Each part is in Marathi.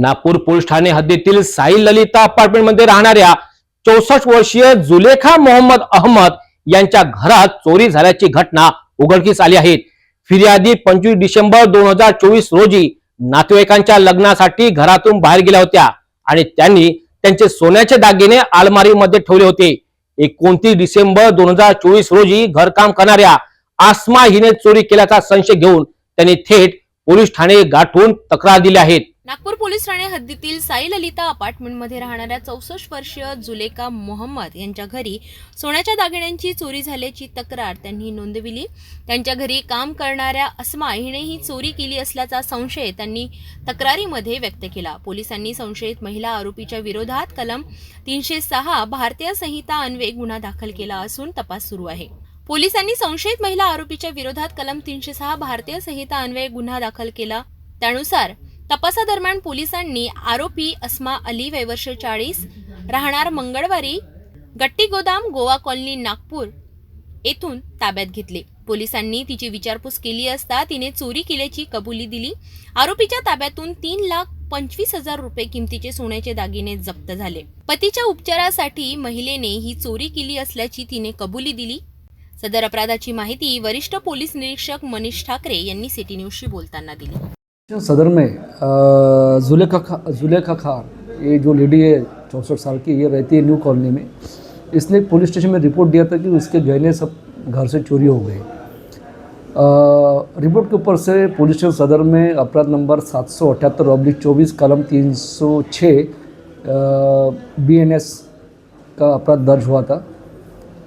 नागपूर पोलीस ठाणे हद्दीतील साई ललिता अपार्टमेंटमध्ये राहणाऱ्या चौसष्ट वर्षीय जुलेखा मोहम्मद अहमद यांच्या घरात चोरी झाल्याची घटना उघडकीस आली आहे. फिर्यादी पंचवीस डिसेंबर दोन हजार चोवीस रोजी नातेवाईकांच्या लग्नासाठी घरातून बाहेर गेल्या होत्या आणि त्यांनी त्यांचे सोन्याचे दागिने अलमारीमध्ये ठेवले होते. एकोणतीस डिसेंबर दोन हजार चोवीस रोजी घरकाम करणाऱ्या आसमा हिने चोरी केल्याचा संशय घेऊन त्यांनी थेट पोलीस ठाणे गाठून तक्रार दिली आहेत नागपूर पोलीस ठाणे हद्दीतील साई ललिता अपार्टमेंटमध्ये राहणाऱ्या चौसष्ट वर्षीय जुलेका मोहम्मद यांच्या घरी सोन्याच्या दागिन्यांची चोरी झाल्याची तक्रार त्यांनी नोंदविली. त्यांच्या घरी काम करणाऱ्या अस्मा हिने ही चोरी केली असल्याचा संशय त्यांनी तक्रारीमध्ये व्यक्त केला. पोलिसांनी संशयित महिला आरोपीच्या विरोधात कलम तीनशे सहा भारतीय संहिता अन्वये गुन्हा दाखल केला असून तपास सुरू आहे. पोलिसांनी संशयित महिला आरोपीच्या विरोधात कलम तीनशे सहा भारतीय संहिता अन्वये गुन्हा दाखल केला. त्यानुसार तपासादरम्यान पोलिसांनी आरोपी अस्मा अली वयवर्ष चाळीस राहणार मंगळवारी गट्टी गोदाम गोवा कॉलनी नागपूर येथून ताब्यात घेतले. पोलिसांनी तिची विचारपूस केली असता तिने चोरी केल्याची कबुली दिली. आरोपीच्या ताब्यातून तीन लाख पंचवीस हजार रुपये किमतीचे सोन्याचे दागिने जप्त झाले. पतीच्या उपचारासाठी महिलेने ही चोरी केली असल्याची तिने कबुली दिली. सदर अपराधाची माहिती वरिष्ठ पोलीस निरीक्षक मनीष ठाकरे यांनी सिटी न्यूजशी बोलताना दिली. सदर में जुलेखा खा, जुलेखा खान, ये जो लेडी है चौंसठ साल की, ये रहती है न्यू कॉलोनी में, इसने पुलिस स्टेशन में रिपोर्ट दिया था कि उसके गहने सब घर से चोरी हो गए। रिपोर्ट के ऊपर से पुलिस स्टेशन सदर में अपराध नंबर सात सौ अठहत्तर ऑब्लिक चौबीस कलम तीन सौ छः बी एन एस का अपराध दर्ज हुआ था।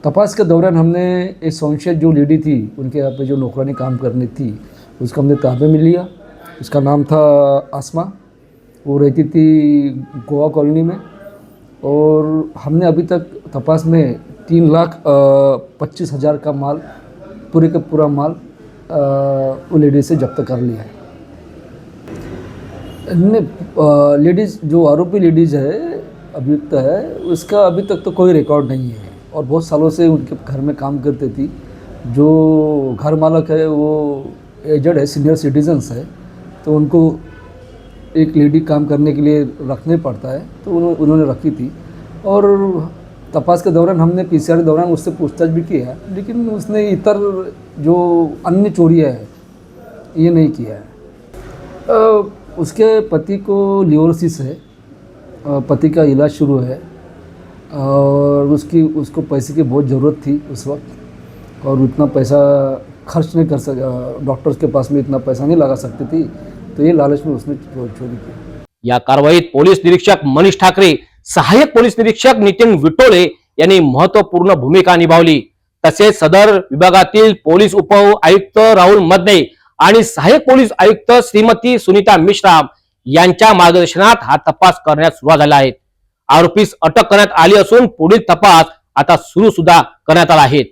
तपास के दौरान हमने एक संशय जो लेडी थी, उनके यहाँ पे जो नौकरानी काम करनी थी, उसको हमने ताबे में लिया। उसका नाम था आसमा, वो रहती थी गोवा कॉलोनी में। और हमने अभी तक तपास में तीन लाख पच्चीस हज़ार का माल, पूरे का पूरा माल वो लेडीज़ से जब्त कर लिया है। लेडीज़, जो आरोपी लेडीज़ है, अभियुक्त है, उसका अभी तक तो कोई रिकॉर्ड नहीं है। और बहुत सालों से उनके घर में काम करती थी। जो घर मालक है, वो एजड है, सीनियर सिटीजन्स है तो उनको एक लेडी काम करने के लिए रखने पड़ता है तो उन्हों- उन्होंने रखी थी। और तपास के दौरान हमने पी के दौरान उससे पूछताछ भी किया, लेकिन उसने इतर जो अन्य चोरियाँ है, ये नहीं किया है। उसके पति को लियोरसिस है पति का इलाज शुरू है, और उसकी, उसको पैसे की बहुत ज़रूरत थी उस वक्त, और उतना पैसा खर्च नहीं कर सका डॉक्टर्स के पास में इतना पैसा नहीं लगा सकती थी। तो ये लालच में उसने चोरी की। या कारवाईत पोलीस निरीक्षक मनीष ठाकरे सहाय्यक पोलीस निरीक्षक नितीन विटोले यांनी महत्त्वपूर्ण भूमिका निभावली. तसेच सदर विभागातील पोलीस उप आयुक्त राहुल मदने आणि सहाय्यक पोलीस आयुक्त श्रीमती सुनीता मिश्राम यांच्या मार्गदर्शनात हा तपास करण्यास सुरुवात झाला आहे. आरोपीस अटक करण्यात आली असून पुढील तपास आता सुरू सुद्धा करण्यात आला आहे.